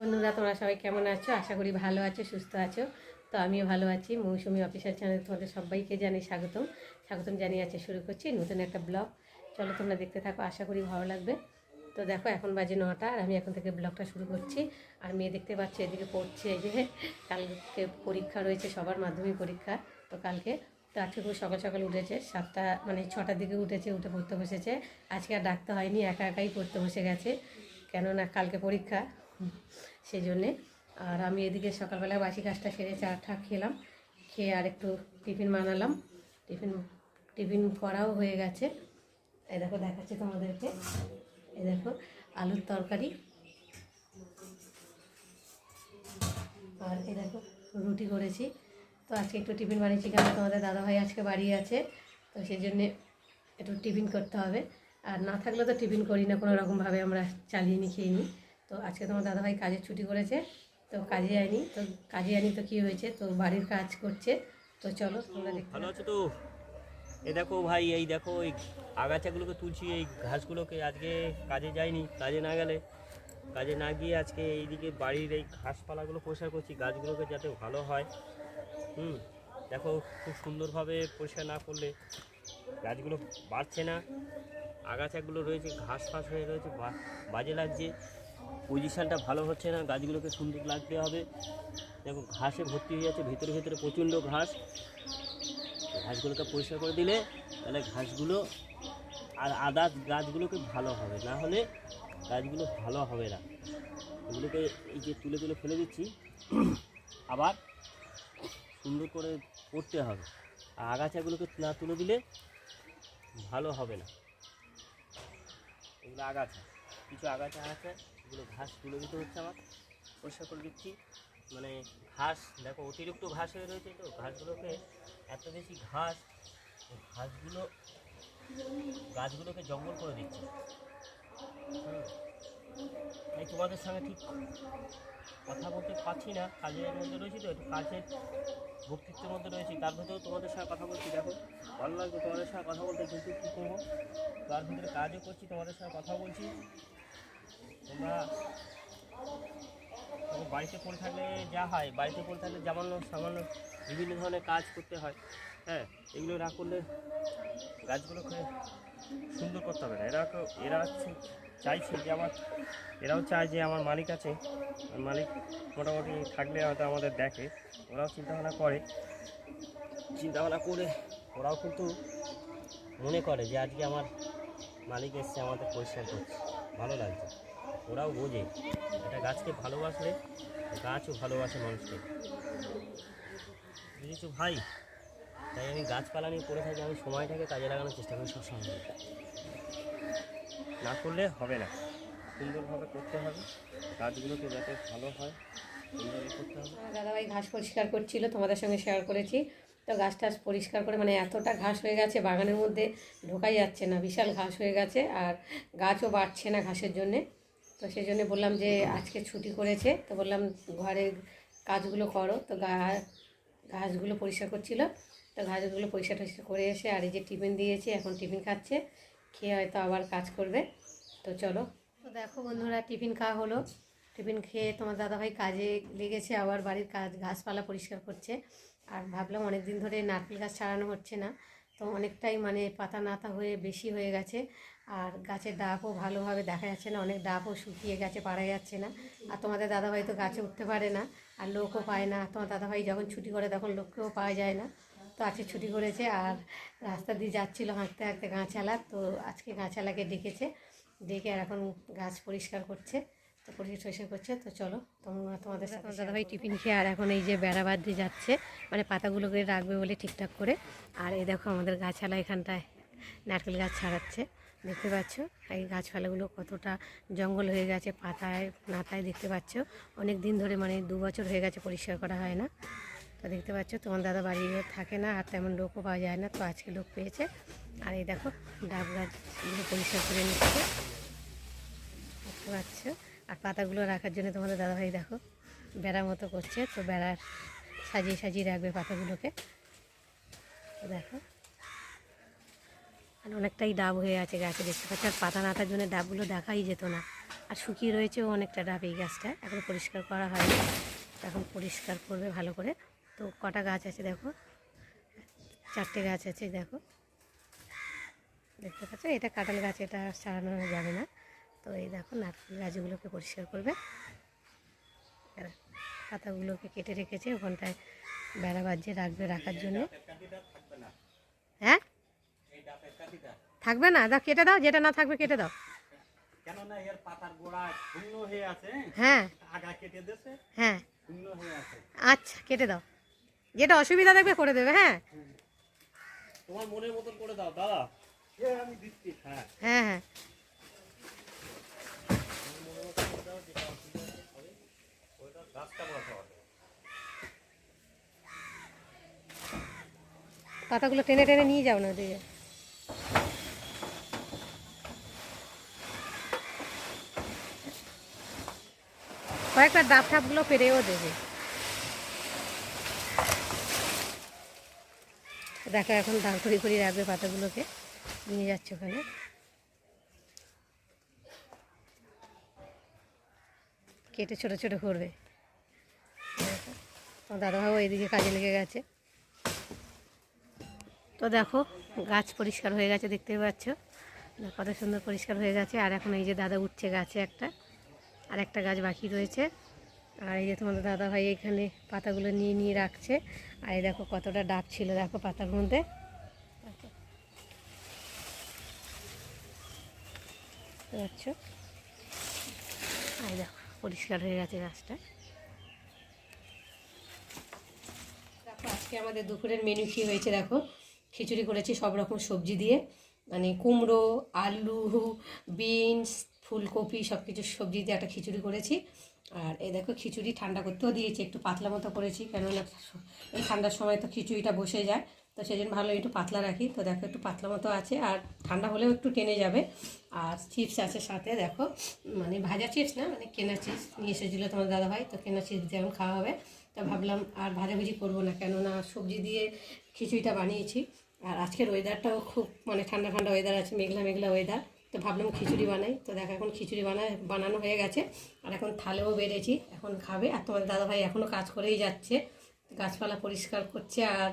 বন্ধুরা, তোমরা সবাই কেমন আছো? আশা করি ভালো আছো, সুস্থ আছো। তো আমিও ভালো আছি। মৌসুমি অফিসার চ্যানেল তোমাদের সবাইকে জানি স্বাগতম। স্বাগতম জানিয়ে আছে শুরু করছি নতুন একটা ব্লগ। চলো তোমরা দেখতে থাকো, আশা করি ভালো লাগবে। তো দেখো, এখন বাজে নটা আর আমি এখন থেকে ব্লগটা শুরু করছি। আর মেয়ে দেখতে পাচ্ছি, এদিকে পড়ছে যে কালকে পরীক্ষা রয়েছে, সবার মাধ্যমিক পরীক্ষা তো কালকে। তো আজকে খুব সকাল সকাল উঠেছে, সাতটা মানে ছটার দিকে উঠেছে, উঠে পড়তে বসেছে। আজকে আর ডাকতে হয়নি, একা একাই পড়তে বসে গেছে। কেননা কালকে পরীক্ষা সেই জন্যে আর আমি এদিকে সকালবেলা বাসি কাজটা সেরে চা টা খেলাম, খেয়ে আর একটু টিফিন বানালাম। টিফিন টিফিন করাও হয়ে গেছে। এই দেখো, দেখাচ্ছি তোমাদেরকে। এ দেখো, আলুর তরকারি। আর এ দেখো, রুটি করেছি। তো আজকে একটু টিফিন বানিয়েছি কারণ তোমাদের দাদাভাই আজকে বাড়ি আছে, তো সেই জন্যে একটু টিফিন করতে হবে। আর না থাকলে তো টিফিন করি না, কোনো রকমভাবে আমরা চালিয়ে নিই খেয়ে নিই তো আজকে তোমার দাদাভাই কাজের ছুটি করেছে তো কাজে যায়নি। তো কাজে যায়নি তো কী হয়েছে? তো বাড়ির কাজ করছে। তো চলো তোমরা দেখতে ভালো আছো তো? এই দেখো ভাই এই দেখো এই আগাছাগুলোকে তুলছি এই ঘাসগুলোকে। আজকে কাজে যাইনি কাজে না গেলে। কাজে না গিয়ে আজকে এইদিকে বাড়ির এই ঘাসপালাগুলো পরিষ্কার করছি গাছগুলোকে যাতে ভালো হয়। হুম দেখো খুব সুন্দরভাবে পরিষ্কার না করলে গাছগুলো বাড়ছে না। আগাছাগুলো রয়েছে ঘাস ফাঁস হয়ে রয়েছে বাজে লাগছে। পজিশানটা ভালো হচ্ছে না, গাছগুলোকে সুন্দর লাগতে হবে। দেখো ঘাসে ভর্তি হয়ে যাচ্ছে, ভেতরে ভেতরে প্রচণ্ড ঘাস। ঘাসগুলোকে পরিষ্কার করে দিলে তাহলে ঘাসগুলো আর আদার্স গাছগুলোকে ভালো হবে, না হলে গাছগুলো ভালো হবে না। এগুলোকে এই যে তুলে তুলে ফেলে দিচ্ছি। আবার সুন্দর করে করতে হবে। আর আগাছাগুলোকে না তুলে দিলে ভালো হবে না। এগুলো আগাছা, কিছু আগাছা আছে। এগুলো ঘাস তুলে দিতে হচ্ছে আমার। পরিষ্কার করে দিচ্ছি মানে ঘাস, দেখো অতিরিক্ত ঘাস হয়ে রয়েছে তো, ঘাসগুলোকে এত বেশি ঘাস ঘাসগুলো গাছগুলোকে জঙ্গল করে দিচ্ছে। এই তোমাদের সঙ্গে ঠিক কথা বলতে পারছি না, কাজের মধ্যে রয়েছি তো, একটু কাজের বক্তৃত্বের মধ্যে রয়েছি, তার ভিতরেও তোমাদের সঙ্গে কথা বলছি, দেখো। ভালো লাগবে তোমাদের সঙ্গে কথা বলতে, কিন্তু কী করব? তার ভিতরে কাজও করছি, তোমাদের সঙ্গে কথা বলছি। তোমরা বাড়িতে পড়ে থাকলে যা হয়, বাড়িতে পড়ে থাকলে সামান্য সামান্য বিভিন্ন ধরনের কাজ করতে হয় হ্যাঁ এগুলো না করলে গাছগুলোকে সুন্দর করতে হবে না। এরা তো, এরা চাইছে যে আমার, এরাও চায় যে আমার মালিক আছে, মালিক মোটামুটি থাকলে হয়তো আমাদের দেখে, ওরাও চিন্তাভাবনা করে। চিন্তাভাবনা করে ওরাও কিন্তু মনে করে যে আজকে আমার মালিক এসছে, আমাদের পরিষ্কার করছে। ভালো লাগছে। ওরাও বোঝে। একটা গাছকে ভালোবাসলে গাছও ভালোবাসে মানুষকে। বুঝেছ ভাই? তাই আমি গাছপালা নিয়ে পড়ে থাকি আমি সময়টাকে কাজে লাগানোর চেষ্টা করি সবসময়। না করলে হবে না। সুন্দরভাবে করতে হবে। গাছগুলোকে যাতে ভালো হয় সুন্দরভাবে করতে হবে। দাদাভাই ঘাস পরিষ্কার করছিল তোমাদের সঙ্গে শেয়ার করেছি। তো ঘাস টাস পরিষ্কার করে মানে এতটা ঘাস হয়ে গেছে বাগানের মধ্যে ঢোকাই যাচ্ছে না। বিশাল ঘাস হয়ে গেছে আর গাছও বাড়ছে না ঘাসের জন্যে। তো সেই জন্য বললাম যে আজকে ছুটি করেছে, তো বললাম ঘরের কাজগুলো করো। তো গা, ঘাসগুলো পরিষ্কার করছিল, তো ঘাসগুলো পরিষ্কার টরিষ্কার করে এসে আর এই যে টিফিন দিয়েছি, এখন টিফিন খাচ্ছে, খেয়ে হয়তো আবার কাজ করবে। তো চলো। তো দেখো বন্ধুরা, টিফিন খাওয়া হলো। টিফিন খেয়ে তোমার দাদাভাই কাজে লেগেছে, আবার বাড়ির কাজ, ঘাসপালা পরিষ্কার করছে। আর ভাবলাম অনেক দিন ধরে নারকেল গাছ ছাড়ানো হচ্ছে না, তো অনেকটাই মানে পাতা নাতা হয়ে বেশি হয়ে গেছে। আর গাছের ডাবও ভালোভাবে দেখা যাচ্ছে না অনেক ডাবও শুকিয়ে গেছে পারা যাচ্ছে না। আর তোমাদের দাদাভাই তো গাছে উঠতে পারে না আর লোকও পায় না। তোমার দাদাভাই যখন ছুটি করে তখন লোককেও পাওয়া যায় না। তো আজকে ছুটি করেছে আর রাস্তা দিয়ে যাচ্ছিল হাঁটতে হাঁটতে গাছালা তো আজকে গাছালাকে ডেকেছে। ডেকে আর এখন গাছ পরিষ্কার করছে তো পরিষ্কার টরিষ্কার করছে। তো চলো তোমরা তোমাদের সাথে দাদাভাই টিফিন খেয়ে আর এখন এই যে বেড়াবাদ দিয়ে যাচ্ছে মানে পাতাগুলোকে রাখবে বলে ঠিকঠাক করে। আর এই দেখো আমাদের গাছালা এখানটায় নারকেল গাছ ছাড়াচ্ছে। দেখতে পাচ্ছ? এই গাছপালাগুলো কতটা জঙ্গল হয়ে গেছে, পাতায়, নাতায় দেখতে পাচ্ছ। অনেক দিন ধরে মানে দু বছর হয়ে গেছে পরিষ্কার করা হয় না। তো দেখতে পাচ্ছ, তোমার দাদা বাড়ি থাকে না আর তেমন লোকও পাওয়া যায় না, তো আজকে লোক পেয়েছে। আর এই দেখো, ডাব গাছগুলো পরিষ্কার করে নিচ্ছে। দেখতে পাচ্ছ? আর পাতাগুলো রাখার জন্য তোমাদের দাদাভাই দেখো বেড়া মতো করছে। তো বেড়ার সাজিয়ে সাজিয়ে রাখবে পাতাগুলোকে। দেখো। আর অনেকটাই ডাব হয়ে আছে গাছে, দেখতে পাচ্ছি। আর পাতা নাতার জন্য ডাবগুলো দেখাই যেত না। আর শুকিয়ে রয়েছে অনেকটা ডাব এই গাছটা। এখন পরিষ্কার করা হয়নি। এখন পরিষ্কার করবে ভালো করে। তো কটা গাছ আছে দেখো? চারটে গাছ আছে, দেখো। দেখতে পাচ্ছ? এটা কাঁঠাল গাছ, এটা সারানো যাবে না। তো এই দেখো, নারকেল গাছগুলোকে পরিষ্কার করবে। পাতাগুলোকে কেটে রেখেছে। ওখানটায় বেড়া বাজিয়ে রাখবে রাখার জন্য। থাকবে না? দাও কেটে দাও যেটা না থাকবে কেটে দাও। কেননা এর পাতার গোড়া শূন্য হয়ে আছে হ্যাঁ। আগা কেটে দিয়েছে হ্যাঁ। শূন্য হয়ে আছে। আচ্ছা কেটে দাও। যেটা অসুবিধা দেখবে করে দেবে হ্যাঁ। তোমার মনের মতন করে দাও দাদা। আমি দিচ্ছি হ্যাঁ। হ্যাঁ হ্যাঁ। পাতাগুলো টেনে টেনে নিয়ে যাও না ওদিকে। কয়েকটা ডাব ঠাপগুলো পেরেও দেবে। দেখো এখন দাঁড় করি করি রাখবে পাতাগুলোকে। নিয়ে যাচ্ছে ওখানে। কেটে ছোট ছোট করবে। দাদাভাবু এইদিকে কাজে লেগে গেছে। তো দেখো, গাছ পরিষ্কার হয়ে গেছে, দেখতে পাচ্ছ? কত সুন্দর পরিষ্কার হয়ে গেছে। আর এখন এই যে দাদা উঠছে গাছে একটা। আর একটা গাছ বাকি রয়েছে। আর এই যে তোমাদের দাদা ভাই এখানে পাতাগুলো নিয়ে নিয়ে রাখছে। আর এই দেখো কতটা ডাব ছিল দেখো পাতার মধ্যে। আর দেখো, পরিষ্কার হয়ে গেছে গাছটা। দেখো, আজকে আমাদের দুপুরের মেনু কী হয়েছে দেখো? খিচুড়ি করেছি সব রকম সবজি দিয়ে। মানে কুমড়ো, আলু, বিনস ফুলকপি সব কিছু সবজি দিয়ে একটা খিচুড়ি করেছি। আর এই দেখো, খিচুড়ি ঠান্ডা করতেও দিয়েছি, একটু পাতলা মতো করেছি, কেননা এই ঠান্ডার সময় তো খিচুড়িটা বসে যায়। তো সেই জন্য ভালো একটু পাতলা রাখি। তো দেখো, একটু পাতলা মতো আছে, আর ঠান্ডা হলেও একটু টেনে যাবে। আর চিপস আছে সাথে, দেখো মানে ভাজা চিপস না মানে কেনা চিপস নিয়ে এসেছিল তোমার দাদাভাই, তো কেনা চিপস এখন খাওয়া হবে। তো ভাবলাম আর ভাজাভুজি করব না, কেননা সবজি দিয়ে খিচুড়িটা বানিয়েছি। আর আজকের ওয়েদারটাও খুব মানে ঠান্ডা ঠান্ডা ওয়েদার আছে, মেঘলা মেঘলা ওয়েদার তো ভাবলাম খিচুড়ি বানাই। তো দেখো এখন খিচুড়ি বানায় বানানো হয়ে গেছে। আর এখন থালেও বেড়েছি এখন খাবে। আর তোমার দাদাভাই এখনও কাজ করেই যাচ্ছে। গাছপালা পরিষ্কার করছে আর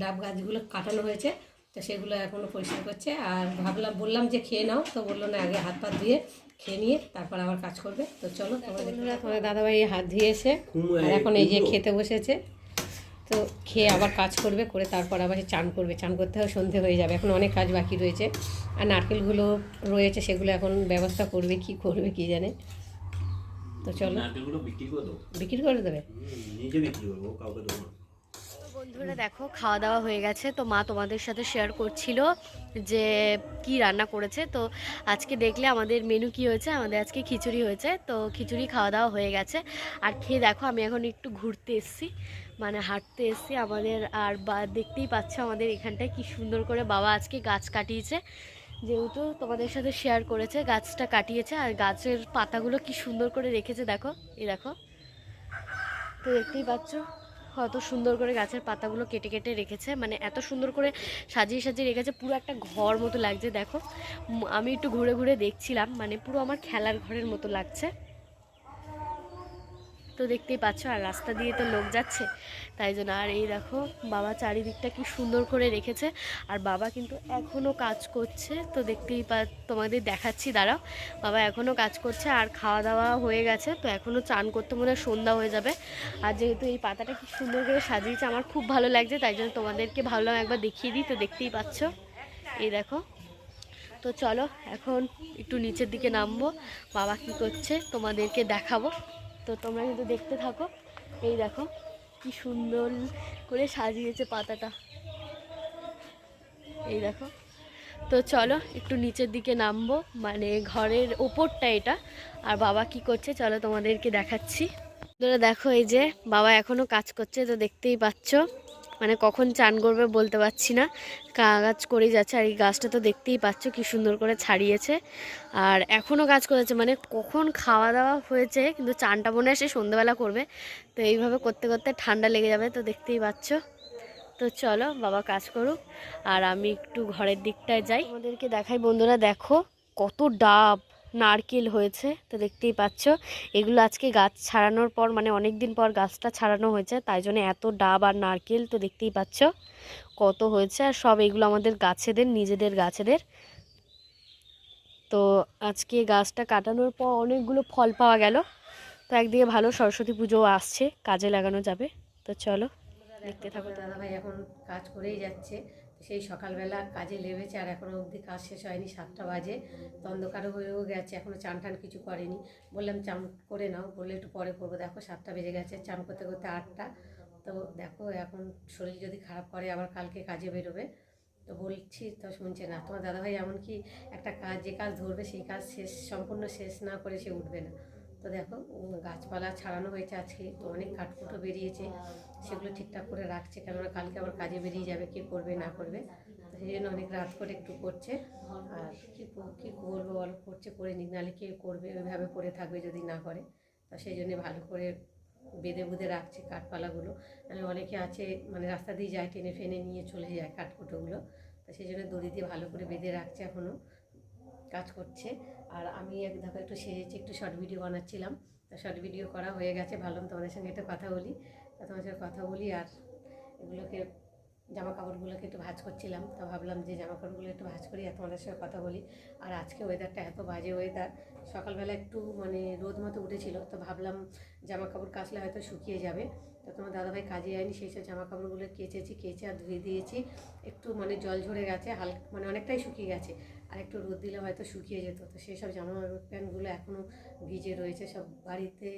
ডাব গাছগুলো কাটানো হয়েছে। তো সেগুলো এখনও পরিষ্কার করছে। আর ভাবলাম বললাম যে খেয়ে নাও। তো বলল না আগে হাত পা ধুয়ে খেয়ে নিয়ে তারপর আবার কাজ করবে। তো চলো তোমাদের তোমার দাদাভাই হাত ধুয়েছে। আর এখন এই যে খেতে বসেছে। তো খেয়ে আবার কাজ করবে করে তারপর আবার সে চান করবে। চান করতে হবে সন্ধে হয়ে যাবে। এখন অনেক কাজ বাকি রয়েছে। আর নারকেলগুলো রয়েছে সেগুলো এখন ব্যবস্থা করবে কি করবে কি জানে। তো চলো। বিক্রি করে দেবো। বিক্রি করে দেবে? নিজে বিক্রি করব কাউকে দেবো না। তো বন্ধুরা দেখো, খাওয়া দাওয়া হয়ে গেছে। তো মা তোমাদের সাথে শেয়ার করছিল যে কি রান্না করেছে। তো আজকে দেখলে আমাদের মেনু কি হয়েছে? আমাদের আজকে খিচুড়ি হয়েছে। তো খিচুড়ি খাওয়া দাওয়া হয়ে গেছে। আর খেয়ে দেখো, আমি এখন একটু ঘুরতে এসেছি। মানে হাঁটতে এসেছি আমাদের। আর বা, দেখতেই পাচ্ছ আমাদের এখানটায় কি সুন্দর করে বাবা আজকে গাছ কাটিয়েছে। যেহেতু তোমাদের সাথে শেয়ার করেছে, গাছটা কাটিয়েছে। আর গাছের পাতাগুলো কি সুন্দর করে রেখেছে দেখো। এই দেখো। তো দেখতেই পাচ্ছ। কত সুন্দর করে গাছের পাতাগুলো কেটে কেটে রেখেছে। মানে এত সুন্দর করে সাজিয়ে সাজিয়ে রেখেছে, পুরো একটা ঘর মতো লাগছে, দেখো। আমি একটু ঘুরে ঘুরে দেখছিলাম মানে পুরো আমার খেলার ঘরের মতো লাগছে। তো দেখতেই পাচ্ছ, আর রাস্তা দিয়ে তো লোক যাচ্ছে। তাই জন্য আর এই দেখো, বাবা চারিদিকটা কি সুন্দর করে রেখেছে। আর বাবা কিন্তু এখনও কাজ করছে, তো দেখতেই পা, তোমাদের দেখাচ্ছি, দাঁড়াও। বাবা এখনও কাজ করছে, আর খাওয়া দাওয়া হয়ে গেছে, তো এখনও চান করতে মনে সন্ধ্যা হয়ে যাবে। আর যেহেতু এই পাতাটা কি সুন্দর করে সাজিয়েছে, আমার খুব ভালো লাগছে, তাই জন্য তোমাদেরকে ভাবলাম একবার দেখিয়ে দিই, তো দেখতেই পাচ্ছ। এই দেখো। তো চলো, এখন একটু নিচের দিকে নামবো, বাবা কি করছে, তোমাদেরকে দেখাবো। তো তোমরা কিন্তু দেখতে থাকো। এই দেখো, কি সুন্দর করে সাজিয়েছে পাতাটা। এই দেখো। তো চলো, একটু নিচের দিকে নামবো মানে ঘরের ওপরটা এটা। আর বাবা কি করছে, চলো তোমাদেরকে দেখাচ্ছি। তোরা দেখো, এই যে বাবা এখনও কাজ করছে, তো দেখতেই পাচ্ছ। মানে কখন চান করবে বলতে পারছি না। কাজ করেই যাচ্ছে আর এই গাছটা তো দেখতেই পাচ্ছ কি সুন্দর করে ছাড়িয়েছে। আর এখনও কাজ করেছে মানে কখন খাওয়া দাওয়া হয়েছে কিন্তু চানটা মনে হয় সে সন্ধ্যেবেলা করবে। তো এইভাবে করতে করতে ঠান্ডা লেগে যাবে তো দেখতেই পাচ্ছ। তো চলো বাবা কাজ করুক আর আমি একটু ঘরের দিকটায় যাই। আমাদেরকে দেখাই বন্ধুরা, দেখো কত ডাব। নারকেল হয়েছে, তো দেখতেই পাচ্ছ। এগুলো আজকে গাছ ছাড়ানোর পর মানে অনেক দিন পর গাছটা ছাড়ানো হয়েছে, তাই জন্য এত ডাব আর নারকেল, তো দেখতেই পাচ্ছ কত হয়েছে। আর সব এগুলো আমাদের গাছেদের, নিজেদের গাছেদের। তো আজকে গাছটা কাটানোর পর অনেকগুলো ফল পাওয়া গেল। তো একদিকে ভালো সরস্বতী পুজো আসছে, কাজে লাগানো যাবে। তো চলো, দেখতে থাকো। দাদা ভাই এখন কাজ করেই যাচ্ছে। সেই সকালবেলা কাজে লেবেছে আর এখনও অবধি কাজ শেষ হয়নি, সাতটা বাজে। অন্ধকারও হয়েও গেছে এখনও চান টান কিছু করেনি। বললাম, চান করে নাও। বললে, একটু পরে করব। দেখো, সাতটা বেজে গেছে, চান করতে করতে আটটা। তো দেখো, এখন শরীর যদি খারাপ করে, আবার কালকে কাজে বেরোবে। তো বলছি, তো শুনছে না, তোমার দাদাভাই এমনকি একটা কাজ, যে কাজ ধরবে, সেই কাজ শেষ, সম্পূর্ণ শেষ না করে সে উঠবে না। তো দেখো গাছপালা ছাড়ানো হয়েছে আজকে, তো অনেক কাঠকুটো বেরিয়েছে, সেগুলো ঠিকঠাক করে রাখছে, কেননা কালকে আবার কাজে বেরিয়ে যাবে, কে করবে, না করবে সেই জন্য অনেক রাত করে একটু করছে, আর কী কী করব অল্প করছে, করে নিক, নাহলে কে করবে, ওইভাবে পড়ে থাকবে যদি না করে, তো সেই জন্য ভালো করে বেঁধে বুঁধে রাখছে কাঠপালাগুলো, নাহলে অনেকে আছে মানে রাস্তা দিয়ে যায়, টেনে ফেনে নিয়ে চলে যায় কাঠকুটোগুলো তো সেই জন্য দড়ি দিয়ে ভালো করে বেঁধে রাখছে এখনও কাজ করছে আর আমি এক দেখো একটু সেজেছি, একটু শর্ট ভিডিও বানাচ্ছিলাম। তা শর্ট ভিডিও করা হয়ে গেছে, ভালো তোমাদের সঙ্গে একটু কথা বলি। তোমাদের সঙ্গে কথা বলি আর এগুলোকে জামা কাপড়গুলোকে একটু ভাঁজ করছিলাম, তো ভাবলাম যে জামা কাপড়গুলো একটু ভাঁজ করি আর তোমাদের সঙ্গে কথা বলি। আর আজকে ওয়েদারটা এত বাজে ওয়েদার সকালবেলা একটু মানে রোদ মতো উঠেছিল, তো ভাবলাম জামা কাপড় কাচলে হয়তো শুকিয়ে যাবে। তো তোমার দাদাভাই কাজে যায়নি, সেই সব জামা কাপড়গুলো কেচেছি, কেচে আর ধুয়ে দিয়েছি। একটু মানে জল ঝরে গেছে, হালকা মানে অনেকটাই শুকিয়ে গেছে, আর একটু রোদ দিলে হয়তো শুকিয়ে যেত। তো সেই সব জামা প্যান্টগুলো এখনও ভিজে রয়েছে, সব বাড়িতে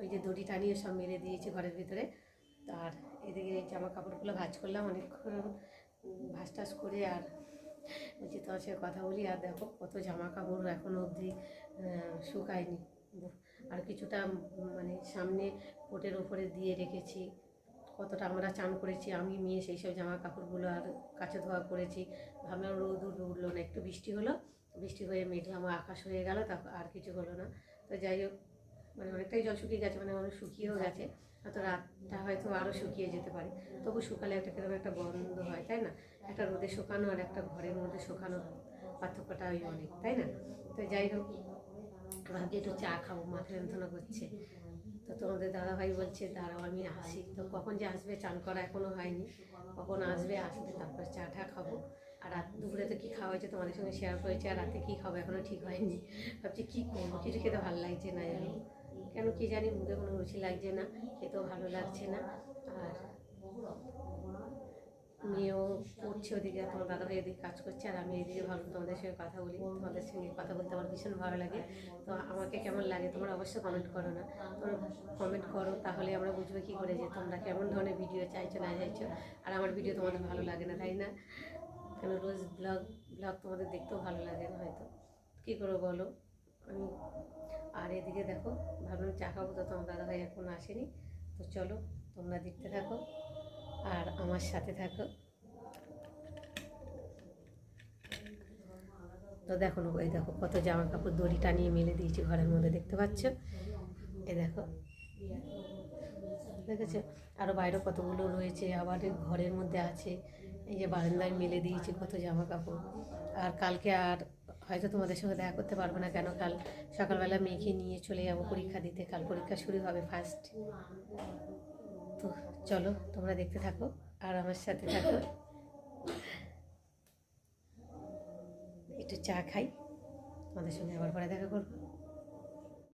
ওই যে দড়ি টানিয়ে সব মেরে দিয়েছি ঘরের ভিতরে। আর এদিকে জামা কাপড়গুলো ভাঁজ করলাম অনেকক্ষণ ভাঁজ টাজ করে আর বলছি তোমার সঙ্গে কথা বলি, আর দেখো কত জামা কাপড় এখনও অবধি শুকায়নি। আর কিছুটা মানে সামনে কোটের ওপরে দিয়ে রেখেছি, কতটা আমরা চান করেছি, আমি মেয়ে সেই সব জামা কাপড়গুলো আর কাছে ধোয়া করেছি। ভাবলাম রোদ উঠল না, একটু বৃষ্টি হলো, বৃষ্টি হয়ে মেঘলাম আকাশ হয়ে গেল, তারপর আর কিছু হলো না। তো যাই হোক মানে অনেকটাই জল শুকিয়ে গেছে মানে অনেক শুকিয়েও গেছে। হয়তো রাতটা হয়তো আরও শুকিয়ে যেতে পারে। তবু শুকালে একটা কীরকম একটা গন্ধ হয় তাই না? একটা রোদে শুকানো আর একটা ঘরের মধ্যে শুকানো পার্থক্যটা ওই অনেক তাই না? তো যাই হোক ভাবছি একটু চা খাব মাথা যন্ত্রণা করছে। তো তোমাদের দাদাভাই বলছে দাঁড়াও আমি আসি। তো কখন যে আসবে চান করা এখনও হয়নি। কখন আসবে আসবে তারপর চা টা খাব। আর রাত দুপুরে তো কী খাওয়া হয়েছে তোমাদের সঙ্গে শেয়ার করেছে আর রাতে কী খাব এখনও ঠিক হয়নি। ভাবছি কী করব? কিছু খেতে ভালো লাগছে না জানি। কেন কি জানি মুখে কোনো রুচি লাগছে না, খেতেও ভালো লাগছে না। আর মেয়েও পড়ছে ওদিকে, তোমার দাদাভাই এদিকে কাজ করছে, আর আমি এদিকে ভালো তোমাদের সঙ্গে কথা বলি। তোমাদের সঙ্গে কথা বলতে আমার ভীষণ ভালো লাগে। তো আমাকে কেমন লাগে তোমরা অবশ্যই কমেন্ট করো না। তোমরা কমেন্ট করো, তাহলে আমরা বুঝব কী করে যে তোমরা কেমন ধরনের ভিডিও চাইছো, না চাইছো। আর আমার ভিডিও তোমাদের ভালো লাগে না, তাই না? কেন রোজ ব্লগ ব্লগ তোমাদের দেখতেও ভালো লাগে না হয়তো। কী করব বলো? আমি আর এদিকে দেখো, ভাবলাম চা খাব, তো তোমার দাদাভাই এখন আসেনি। তো চলো, তোমরা দেখতে থাকো আর আমার সাথে থাকো। তো দেখো না ওই দেখো কত জামা কাপড় দড়ি টানিয়ে মেলে দিয়েছি ঘরের মধ্যে, দেখতে পাচ্ছ? এ দেখো। দেখেছ? আরও বাইরে কতগুলো রয়েছে, আবার ঘরের মধ্যে আছে, এই যে বারান্দায় মেলে দিয়েছি কত জামা কাপড় আর কালকে আর হয়তো তোমাদের সঙ্গে দেখা করতে পারব না কেন? কাল সকালবেলা মেয়েকে নিয়ে চলে যাব পরীক্ষা দিতে। কাল পরীক্ষা শুরু হবে ফার্স্ট তো চলো, তোমরা দেখতে থাকো আর আমার সাথে থাকো। একটু চা খাই। তোমাদের সঙ্গে আবার পরে দেখা করব।